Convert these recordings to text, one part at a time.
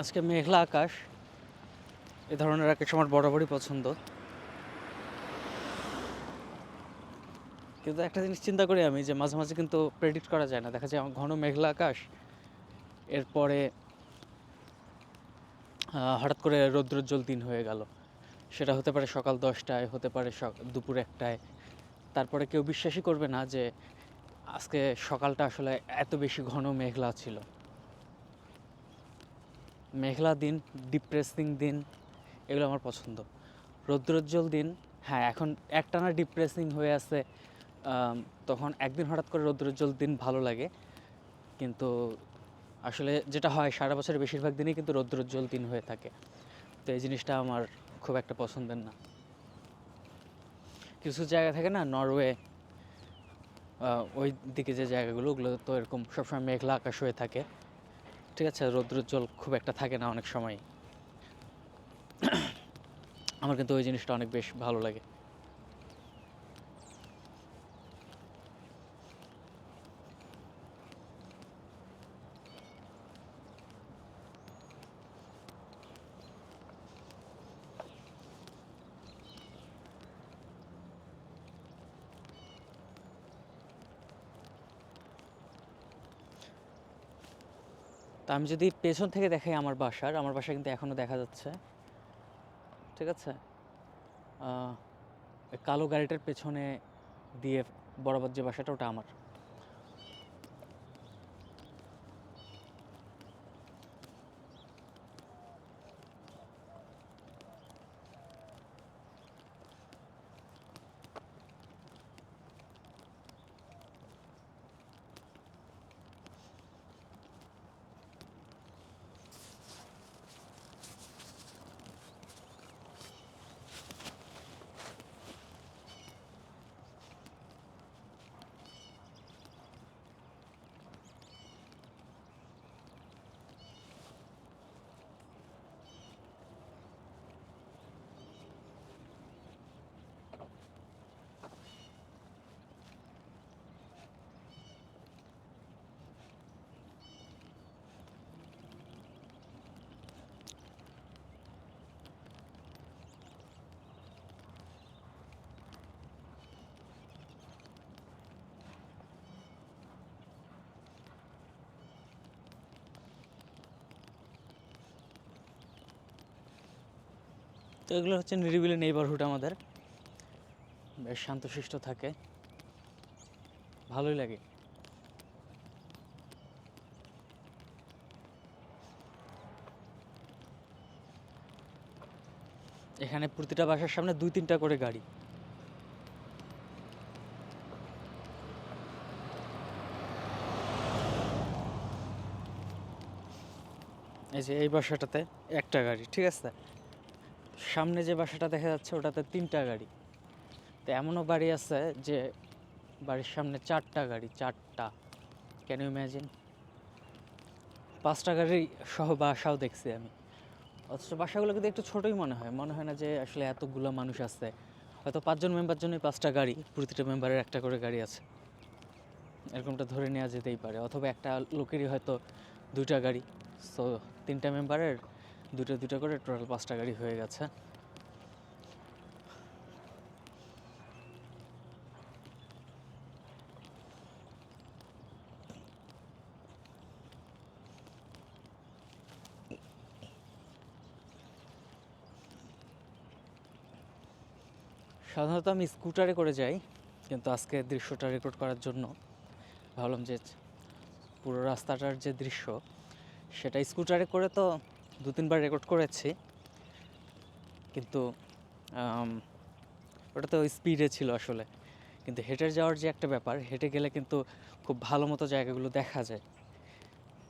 আজকে মেঘলা আকাশ এ ধরনের আকাশ আমার বরাবরই পছন্দ। কিন্তু একটা জিনিস চিন্তা করি আমি যে মাঝে মাঝে কিন্তু প্রেডিক্ট করা যায় না। দেখা যায় ঘন মেঘলা আকাশ, এরপরে হঠাৎ করে রৌদ্রোজ্জ্বল দিন হয়ে গেল। সেটা হতে পারে সকাল দশটায়, হতে পারে দুপুর একটায়। তারপরে কেউ বিশ্বাসই করবে না যে আজকে সকালটা আসলে এত বেশি ঘন মেঘলা ছিল। মেঘলা দিন ডিপ্রেসিং দিন এগুলো আমার পছন্দ। রৌদ্রোজ্জ্বল দিন হ্যাঁ এখন একটানা ডিপ্রেসিং হয়ে আছে তখন একদিন হঠাৎ করে রৌদ্রোজ্জ্বল দিন ভালো লাগে, কিন্তু আসলে যেটা হয়, সারা বছরের বেশিরভাগ দিনই কিন্তু রৌদ্রোজ্জ্বল দিন হয়ে থাকে। তো এই জিনিসটা আমার খুব একটা পছন্দের না। কিছু জায়গা থাকে না, নরওয়ে ওই দিকে যে জায়গাগুলো, ওগুলো তো এরকম সবসময় মেঘলা আকাশ হয়ে থাকে। ঠিক আছে, রৌদ্রোজ্জ্বল খুব একটা থাকে না অনেক সময়। আমার কিন্তু ওই জিনিসটা অনেক বেশ ভালো লাগে। তা আমি যদি পেছন থেকে দেখাই আমার বাসার, আমার বাসা কিন্তু এখনও দেখা যাচ্ছে। ঠিক আছে? কালো গাড়িটার পেছনে দিয়ে বরাবর যে বাসাটা ওটা আমার। তো এগুলো হচ্ছে নিরিবিলি নেইবারহুড আমাদের। বেশ শান্তশিষ্ট থাকে। ভালোই লাগে। এখানে প্রতিটা বাসার সামনে দুই তিনটা করে গাড়ি। এই যে এই বাসাটাতে একটা গাড়ি, ঠিক আছে? সামনে যে বাসাটা দেখা যাচ্ছে, ওটাতে তিনটা গাড়ি। তো এমনও বাড়ি আছে যে বাড়ির সামনে চারটা গাড়ি, চারটা। ক্যান ইউ ইম্যাজিন পাঁচটা গাড়ি সহ বাসাও দেখছি আমি। অথচ বাসাগুলো কিন্তু একটু ছোটোই মনে হয়। মনে হয় না যে আসলে এতগুলো মানুষ আছে। হয়তো পাঁচজন মেম্বার জন্যই পাঁচটা গাড়ি, প্রতিটা মেম্বারের একটা করে গাড়ি আছে। এরকমটা ধরে নেওয়া যেতেই পারে। অথবা একটা লোকেরই হয়তো দুইটা গাড়ি। সো তিনটা মেম্বারের দুটো দুটো করে টোটাল পাঁচটা গাড়ি হয়ে গেছে। সাধারণত আমি স্কুটারে করে যাই, কিন্তু আজকে দৃশ্যটা রেকর্ড করার জন্য ভাবলাম যে পুরো রাস্তাটার যে দৃশ্য, সেটা স্কুটারে করে তো দু তিনবার রেকর্ড করেছি। কিন্তু ওটা তো স্পিডে ছিল আসলে। কিন্তু হেঁটে যাওয়ার যে একটা ব্যাপার হেঁটে গেলে কিন্তু খুব ভালো মতো জায়গাগুলো দেখা যায়।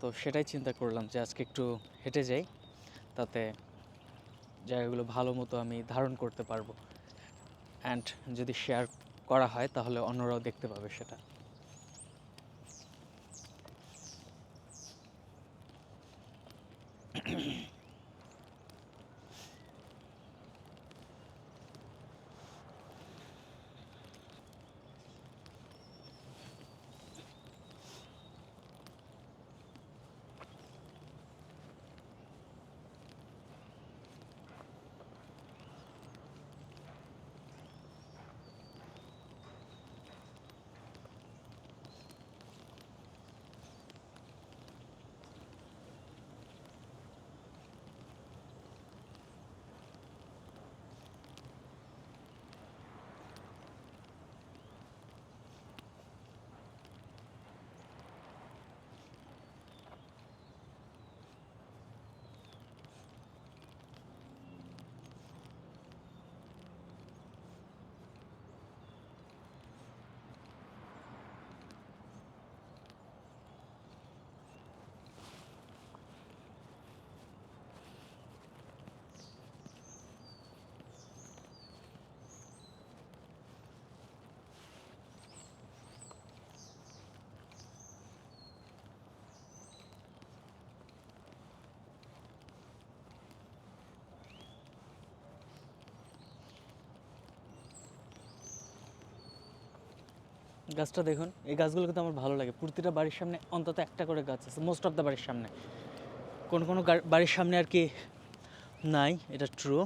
তো সেটাই চিন্তা করলাম যে আজকে একটু হেঁটে যাই, তাতে জায়গাগুলো ভালো মতো আমি ধারণ করতে পারব। অ্যান্ড যদি শেয়ার করা হয়, তাহলে অন্যরাও দেখতে পাবে সেটা। গাছটা দেখুন, এই গাছগুলো কিন্তু আমার ভালো লাগে। প্রতিটা বাড়ির সামনে অন্তত একটা করে গাছ আছে মোস্ট অফ দ্য বাড়ির সামনে। কোন কোনো বাড়ির সামনে আর কি নাই, এটা ট্রু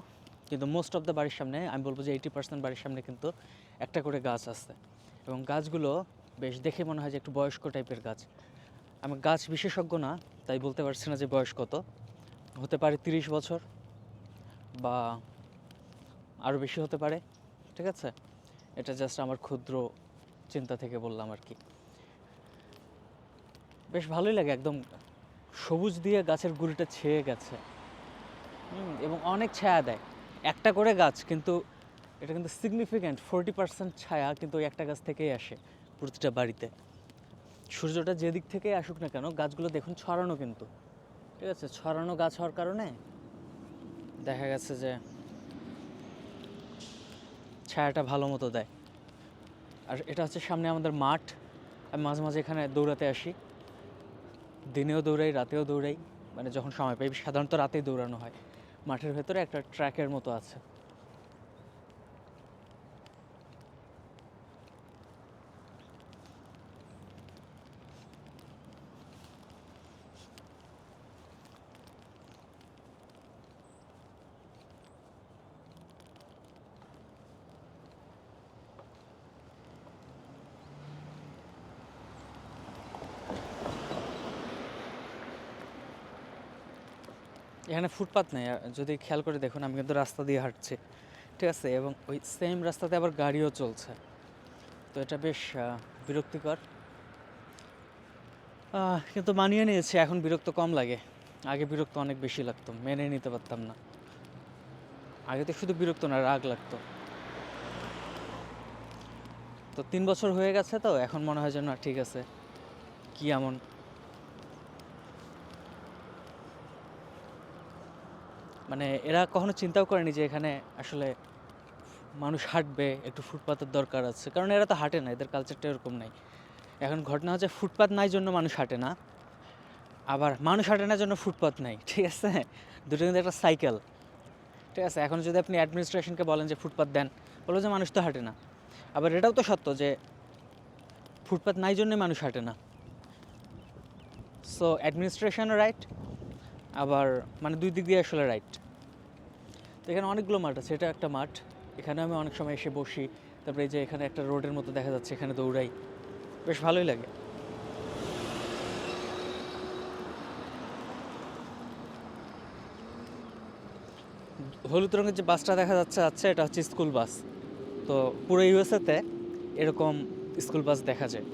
কিন্তু মোস্ট অফ দ্য বাড়ির সামনে, আমি বলব যে এইটি পার্সেন্ট বাড়ির সামনে কিন্তু একটা করে গাছ আছে। এবং গাছগুলো বেশ দেখে মনে হয় যে একটু বয়স্ক টাইপের গাছ। আমি গাছ বিশেষজ্ঞ না, তাই বলতে পারছি না যে বয়স কত। হতে পারে তিরিশ বছর বা আরও বেশি হতে পারে, ঠিক আছে? এটা জাস্ট আমার ক্ষুদ্র চিন্তা থেকে বললাম আর কি। বেশ ভালোই লাগে একদম সবুজ দিয়ে গাছের গুড়িটা ছেয়ে গেছে। এবং অনেক ছায়া দেয়। একটা করে গাছ কিন্তু এটা কিন্তু সিগনিফিক্যান্ট ফোরটি পার্সেন্ট ছায়া কিন্তু ওই একটা গাছ থেকেই আসে প্রতিটা বাড়িতে। সূর্যটা যেদিক থেকেই আসুক না কেন, গাছগুলো দেখুন ছড়ানো কিন্তু। ঠিক আছে, ছড়ানো গাছ হওয়ার কারণে দেখা গেছে যে ছায়াটা ভালো মতো দেয়। আর এটা হচ্ছে সামনে আমাদের মাঠ। আমি মাঝে মাঝে এখানে দৌড়াতে আসি। দিনেও দৌড়াই, রাতেও দৌড়াই। মানে যখন সময় পাই, সাধারণত রাতেই দৌড়ানো হয়। মাঠের ভেতরে একটা ট্র্যাকের মতো আছে। এখানে ফুটপাত নেই। যদি খেয়াল করে দেখুন, আমি কিন্তু রাস্তা দিয়ে হাঁটছি। ঠিক আছে? এবং ওই সেম রাস্তাতে আবার গাড়িও চলছে। তো এটা বেশ বিরক্তিকর। কিন্তু মানিয়ে নিয়েছি, এখন বিরক্ত কম লাগে। আগে বিরক্ত অনেক বেশি লাগতো, মেনে নিতে পারতাম না। আগে তো শুধু বিরক্ত না, রাগ লাগতো। তো তিন বছর হয়ে গেছে তো, এখন মনে হয় যেন ঠিক আছে। কি এমন? মানে এরা কখনো চিন্তাও করেনি যে এখানে আসলে মানুষ হাঁটবে, একটু ফুটপাতের দরকার আছে। কারণ এরা তো হাঁটে না, এদের কালচারটা এরকম নাই। এখন ঘটনা হচ্ছে ফুটপাত নাই জন্য মানুষ হাঁটে না, আবার মানুষ হাঁটে না জন্য ফুটপাত নাই, ঠিক আছে? দুটো কিন্তু একটা সাইকেল ঠিক আছে? এখন যদি আপনি অ্যাডমিনিস্ট্রেশনকে বলেন যে ফুটপাত দেন, বলব যে মানুষ তো হাঁটে না। আবার এটাও তো সত্য যে ফুটপাত নাই জন্যই মানুষ হাঁটে না। সো অ্যাডমিনিস্ট্রেশনও রাইট আবার মানে দুই দিক দিয়ে আসলে রাইট তো এখানে অনেকগুলো মাঠ আছে, এটা একটা মাঠ। এখানে আমি অনেক সময় এসে বসি, তারপরে এই যে এখানে একটা রোডের মতো দেখা যাচ্ছে, এখানে দৌড়াই। বেশ ভালোই লাগে। হলুদ রঙের যে বাসটা দেখা যাচ্ছে আচ্ছা এটা হচ্ছে স্কুল বাস। তো পুরো ইউএসএতে এরকম স্কুল বাস দেখা যায়।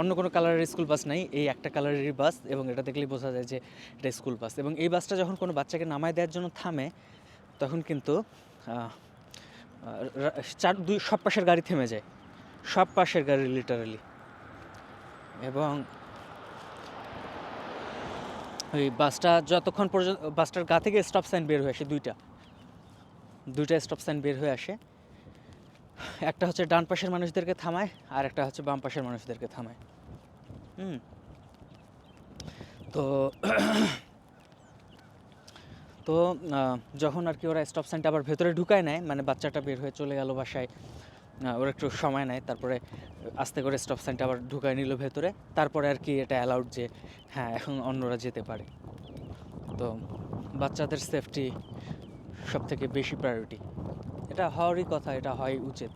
অন্য কোনো কালারের স্কুল বাস নাই, এই একটা কালারেরই বাস এবং এটা দেখলেই বোঝা যায় যে এটা স্কুল বাস। এবং এই বাসটা যখন কোনো বাচ্চাকে নামায় দেওয়ার জন্য থামে, তখন কিন্তু চার, দুই, সব পাশের গাড়ি থেমে যায়। সব পাশের গাড়ি লিটারালি এবং ওই বাসটা যতক্ষণ পর্যন্ত, বাসটার গা থেকে স্টপ সাইন বের হয়ে আসে দুইটা। দুইটা স্টপ সাইন বের হয়ে আসে। একটা হচ্ছে ডান পাশের মানুষদেরকে থামায়, আর একটা হচ্ছে বাম পাশের মানুষদেরকে থামায়। হুম। তো তো যখন আর কি ওরা স্টপ সাইনটা আবার ভেতরে ঢুকায় নেয় মানে বাচ্চাটা বের হয়ে চলে গেল বাসায় ওরা একটু সময় নেয়, তারপরে আস্তে করে স্টপ সাইনটা আবার ঢুকায় নিল ভেতরে, তারপরে আর কি এটা অ্যালাউড যে হ্যাঁ এখন অন্যরা যেতে পারে। তো, বাচ্চাদের সেফটি সব থেকে বেশি প্রায়োরিটি এটা হওয়ারই কথা, এটা হয় উচিত।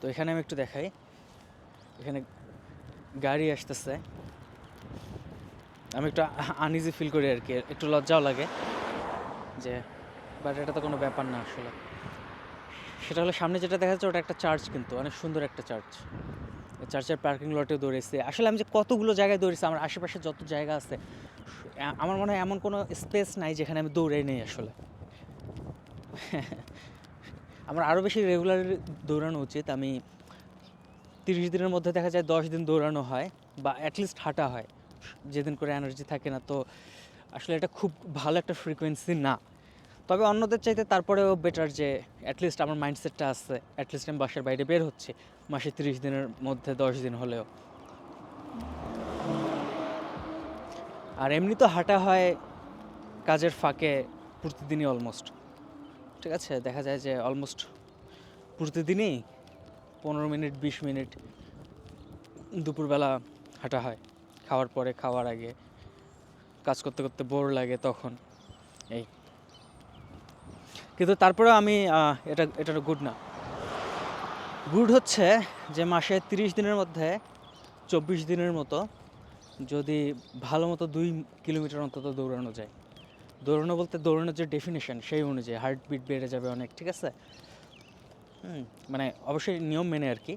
তো এখানে আমি একটু দেখাই। এখানে গাড়ি আসতেছে। আমি একটু আনইজি ফিল করি আর কি, একটু লজ্জাও লাগে যে, বাট এটা তো কোনো ব্যাপার না আসলে। সেটা হলো সামনে যেটা দেখা যাচ্ছে ওটা একটা চার্চ কিন্তু, অনেক সুন্দর একটা চার্চ। চার্চের পার্কিং লটে দৌড়েছে আসলে আমি যে কতগুলো জায়গায় দৌড়েছি আমার আশেপাশে যত জায়গা আছে আমার মনে হয় এমন কোনো স্পেস নাই যেখানে আমি দৌড়ে নেই আসলে। আমার আরও বেশি রেগুলার দৌড়ানো উচিত। আমি তিরিশ দিনের মধ্যে দেখা যায় দশ দিন দৌড়ানো হয় বা অ্যাটলিস্ট হাঁটা হয়। যেদিন করে এনার্জি থাকে না, তো আসলে এটা খুব ভালো একটা ফ্রিকোয়েন্সি না। তবে অন্যদের চাইতে তারপরেও বেটার যে অ্যাটলিস্ট আমার মাইন্ডসেটটা আছে। অ্যাটলিস্ট আমি বাসার বাইরে বের হচ্ছে। মাসে তিরিশ দিনের মধ্যে দশ দিন হলেও। আর এমনি তো হাঁটা হয় কাজের ফাঁকে প্রতিদিনই অলমোস্ট ঠিক আছে, দেখা যায় যে অলমোস্ট প্রতিদিনই পনেরো মিনিট, বিশ মিনিট দুপুরবেলা হাঁটা হয়। খাওয়ার পরে, খাওয়ার আগে, কাজ করতে করতে বোর লাগে তখন। এই। কিন্তু তারপরেও আমি এটা এটা গুড না। গুড হচ্ছে যে মাসে তিরিশ দিনের মধ্যে চব্বিশ দিনের মতো যদি ভালো মতো দুই কিলোমিটার অন্তত দৌড়ানো যায়। দৌড়ানো বলতে দৌড়ানোর যে ডেফিনেশন সেই অনুযায়ী হার্টবিট বেড়ে যাবে অনেক, ঠিক আছে? মানে অবশ্যই নিয়ম মেনে আর কি,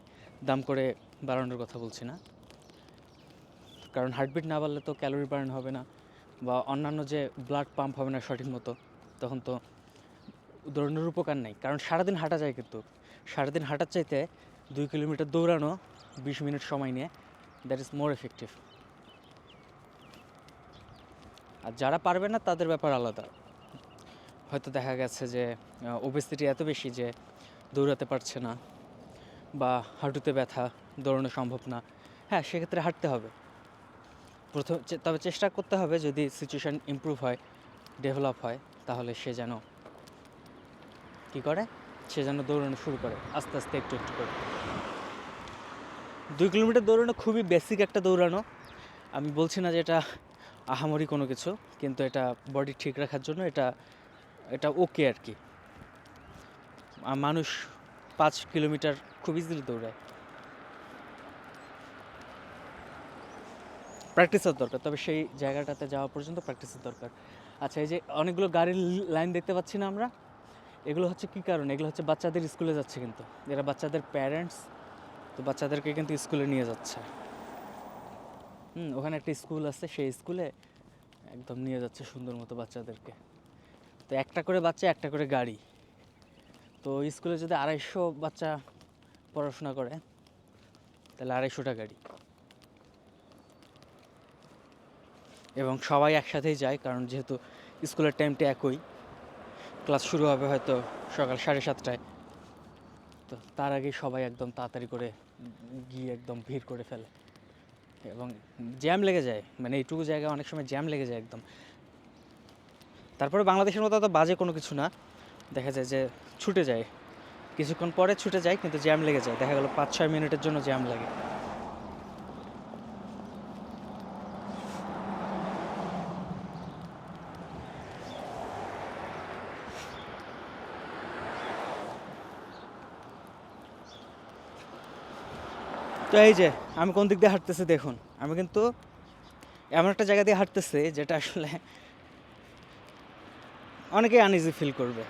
দাম করে বাড়ানোর কথা বলছি না। কারণ হার্টবিট না বাড়লে তো ক্যালোরি বার্ন হবে না বা অন্যান্য যে ব্লাড পাম্প হবে না সঠিক মতো, তখন তো দৌড়ানোর উপকার নেই। কারণ সারাদিন হাঁটা যায় কিন্তু। সারাদিন হাঁটার চাইতে দুই কিলোমিটার দৌড়ানো বিশ মিনিট সময় নিয়ে দ্যাট ইজ মোর এফেক্টিভ আর যারা পারবে না, তাদের ব্যাপার আলাদা। হয়তো দেখা গেছে যে ওবেসিটি এত বেশি যে দৌড়াতে পারছে না বা হাঁটুতে ব্যথা দৌড়ানো সম্ভব না। হ্যাঁ সেক্ষেত্রে হাঁটতে হবে। প্রথম তবে চেষ্টা করতে হবে যদি সিচুয়েশান ইমপ্রুভ হয় ডেভেলপ হয়, তাহলে সে যেন কী করে? সে যেন দৌড়ানো শুরু করে, আস্তে আস্তে একটু একটু করে। দুই কিলোমিটার দৌড়ানো খুবই বেসিক একটা দৌড়ানো। আমি বলছি না যে এটা আহামরি কোনো কিছু, কিন্তু এটা বডি ঠিক রাখার জন্য এটা এটা ওকে আর কি মানুষ পাঁচ কিলোমিটার খুব ইজিলি দৌড়ায়। প্র্যাকটিসের দরকার, তবে সেই জায়গাটাতে যাওয়া পর্যন্ত প্র্যাকটিসের দরকার। আচ্ছা এই যে অনেকগুলো গাড়ির লাইন দেখতে পাচ্ছি না আমরা, এগুলো হচ্ছে কী কারণে? এগুলো হচ্ছে বাচ্চাদের স্কুলে যাচ্ছে কিন্তু। এরা বাচ্চাদের প্যারেন্টস তো বাচ্চাদেরকে কিন্তু স্কুলে নিয়ে যাচ্ছে। হুম, ওখানে একটা স্কুল আছে, সেই স্কুলে একদম নিয়ে যাচ্ছে সুন্দর মতো বাচ্চাদেরকে। তো একটা করে বাচ্চা, একটা করে গাড়ি। তো স্কুলে যদি আড়াইশো বাচ্চা পড়াশোনা করে, তাহলে আড়াইশোটা গাড়ি। এবং সবাই একসাথেই যায়, কারণ যেহেতু স্কুলের টাইমটা একই, ক্লাস শুরু হবে হয়তো সকাল সাড়ে সাতটায়। তো তার আগে সবাই একদম তাড়াতাড়ি করে গিয়ে একদম ভিড় করে ফেলে। এবং জ্যাম লেগে যায় মানে এইটুকু জায়গায় অনেক সময় জ্যাম লেগে যায় একদম। তারপরে বাংলাদেশের মতো তো বাজে কোনো কিছু না। দেখা যায় যে ছুটে যায়। কিছুক্ষণ পরে ছুটে যায়, কিন্তু জ্যাম লেগে যায়। দেখা গেল পাঁচ ছয় মিনিটের জন্য জ্যাম লাগে। তো এই যে আমি কোন দিক দিয়ে হাঁটতেছি দেখুন। আমি কিন্তু এমন একটা জায়গা দিয়ে হাঁটতেছি যেটা আসলে অনেকেই আনইজি ফিল করবে।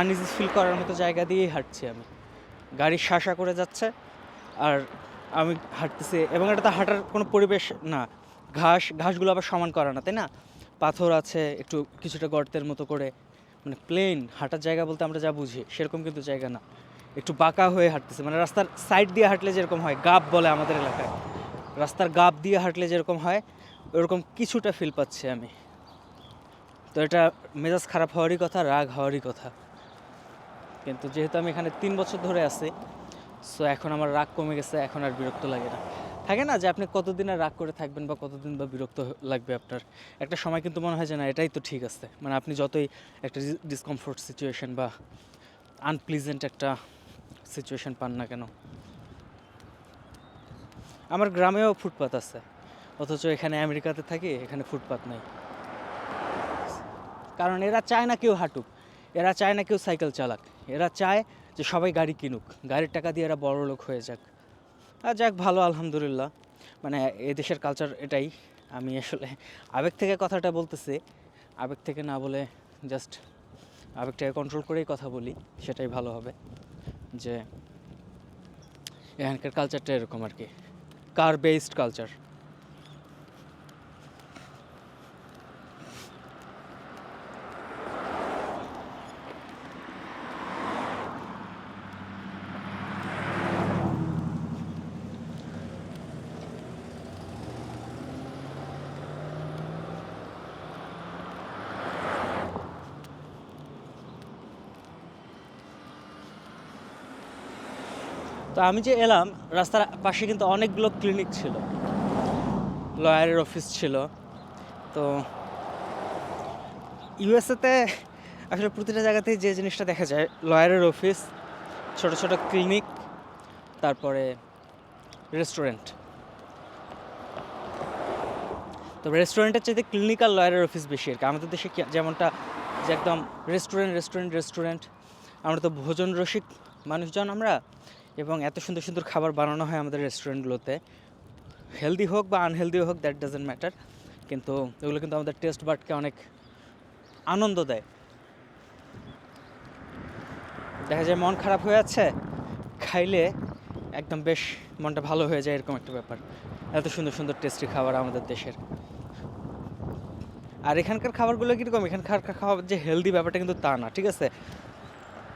আনইজি ফিল করার মতো জায়গা দিয়েই হাঁটছি আমি। গাড়ি শাসা করে যাচ্ছে আর আমি হাঁটতেছি এবং এটা তো হাঁটার কোনো পরিবেশ না। ঘাস, ঘাসগুলো আবার সমান করা না, তাই না? পাথর আছে একটু কিছুটা গর্তের মতো করে। মানে প্লেন হাঁটার জায়গা বলতে আমরা যা বুঝি, সেরকম কিন্তু জায়গা না। একটু বাঁকা হয়ে হাঁটতেছে। মানে রাস্তার সাইড দিয়ে হাঁটলে যেরকম হয়, গাব বলে আমাদের এলাকায়। রাস্তার গাব দিয়ে হাঁটলে যেরকম হয়, ওরকম কিছুটা ফিল পাচ্ছি আমি। তো এটা মেজাজ খারাপ হওয়ারই কথা, রাগ হওয়ারই কথা। কিন্তু যেহেতু আমি এখানে তিন বছর ধরে আছি সো এখন আমার রাগ কমে গেছে, এখন আর বিরক্ত লাগে না। থাকে না যে আপনি কতদিন আর রাগ করে থাকবেন বা কতদিন বা বিরক্ত লাগবে আপনার? একটা সময় কিন্তু মনে হয় যে না, এটাই তো ঠিক আছে। মানে আপনি যতই একটা ডিসকমফোর্ট সিচুয়েশন বা আনপ্লিজেন্ট একটা সিচুয়েশন পান না কেন? আমার গ্রামেও ফুটপাত আছে। অথচ এখানে আমেরিকাতে থাকি, এখানে ফুটপাত নাই। কারণ এরা চায় না কেউ হাঁটুক, এরা চায় না কেউ সাইকেল চালাক, এরা চায় যে সবাই গাড়ি কিনুক, গাড়ির টাকা দিয়ে এরা বড় লোক হয়ে যাক। আর যাক, ভালো, আলহামদুলিল্লাহ। মানে এই দেশের কালচার এটাই। আমি আসলে আবেগ থেকে কথাটা বলতেছি, আবেগ থেকে না বলে জাস্ট আবেগটাকে কন্ট্রোল করেই কথা বলি, সেটাই ভালো হবে। যে এখানকার কালচারটা এরকম আর কি। কার বেসড কালচার তো আমি যে এলাম, রাস্তার পাশে কিন্তু অনেকগুলো ক্লিনিক ছিল। লয়ারের অফিস ছিল। তো ইউএসএতে আসলে প্রতিটা জায়গাতেই যে জিনিসটা দেখা যায় লয়ারের অফিস ছোট ছোট ক্লিনিক তারপরে রেস্টুরেন্ট তো রেস্টুরেন্টের চাইতে ক্লিনিক আর লয়ারের অফিস বেশি আর কি। আমাদের দেশে যেমনটা যে একদম রেস্টুরেন্ট রেস্টুরেন্ট রেস্টুরেন্ট আমরা তো ভোজন রসিক মানুষজন আমরা। এবং এত সুন্দর সুন্দর খাবার বানানো হয় আমাদের রেস্টুরেন্টগুলোতে। হেলদি হোক বা আনহেলদি হোক দ্যাট ডাজেন্ট ম্যাটার কিন্তু এগুলো কিন্তু আমাদের টেস্ট বাটকে অনেক আনন্দ দেয়। দেখা যায় মন খারাপ হয়ে যাচ্ছে, খাইলে একদম বেশ মনটা ভালো হয়ে যায়, এরকম একটা ব্যাপার। এত সুন্দর সুন্দর টেস্টি খাবার আমাদের দেশের। আর এখানকার খাবারগুলো কীরকম? এখানকার খাবার যে হেলদি ব্যাপারটা কিন্তু তা না, ঠিক আছে?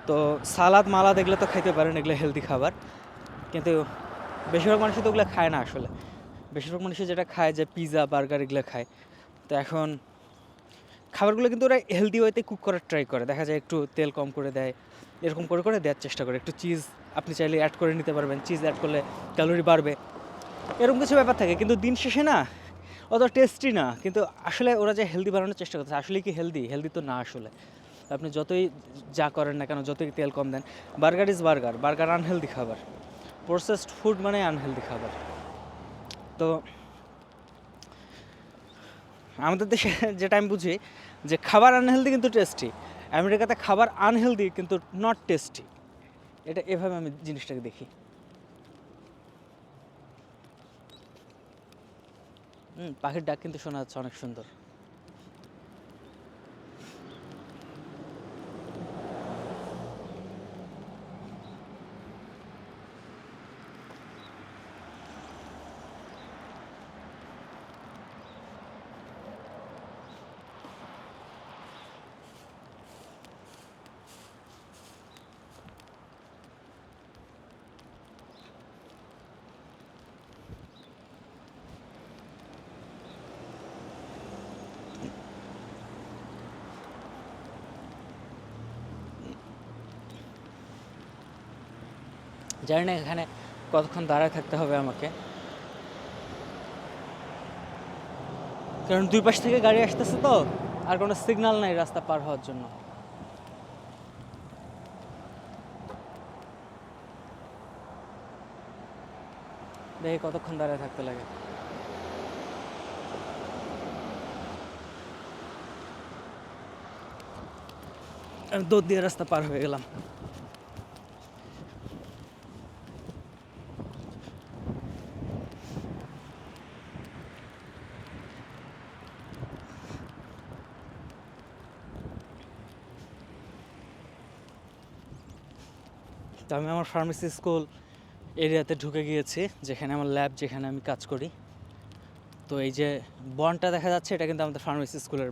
তো সালাদ মালাদ এগুলো তো খাইতে পারেন, এগুলো হেলদি খাবার। কিন্তু বেশিরভাগ মানুষই তো ওগুলো খায় না আসলে। বেশিরভাগ মানুষই যেটা খায় যে পিৎজা বার্গার এগুলো খায়। তো এখন খাবারগুলো কিন্তু ওরা হেলদি ওয়েতে কুক করার ট্রাই করে। দেখা যায় একটু তেল কম করে দেয়, এরকম করে করে দেওয়ার চেষ্টা করে। একটু চিজ আপনি চাইলে অ্যাড করে নিতে পারবেন। চিজ অ্যাড করলে ক্যালোরি বাড়বে। এরকম কিছু ব্যাপার থাকে। কিন্তু দিন শেষে না, অত টেস্টি না। কিন্তু আসলে ওরা যে হেলদি বানানোর চেষ্টা করছে আসলে কি হেলদি হেলদি তো না আসলে। আপনি যতই যা করেন না কেন, যতই তেল কম দেন, burger is burger burger unhealthy খাবার। প্রসেসড ফুড মানে আনহেলদি খাবার। তো, আমাদের দেশে যেটা আমি বুঝি, যে খাবার আনহেলদি কিন্তু টেস্টি আমেরিকাতে খাবার আনহেলদি কিন্তু নট টেস্টি এটা এভাবে আমি জিনিসটাকে দেখি। পাখির ডাক কিন্তু শোনা যাচ্ছে অনেক সুন্দর। জানি না এখানে কতক্ষণ দাঁড়ায় থাকতে হবে আমাকে। কারণ দুই পাশ থেকে গাড়ি আসতেছে তো, আর কোনো সিগন্যাল নাই রাস্তা পার হওয়ার জন্য। দেখি কতক্ষণ দাঁড়ায় থাকতে লাগে। দৌড় দিয়ে রাস্তা পার হয়ে গেলাম তো আমি আমার ফার্মেসি স্কুল এরিয়াতে ঢুকে গিয়েছি, যেখানে আমার ল্যাব যেখানে আমি কাজ করি। তো এই যে বনটা দেখা যাচ্ছে, এটা কিন্তু আমাদের ফার্মেসি স্কুলের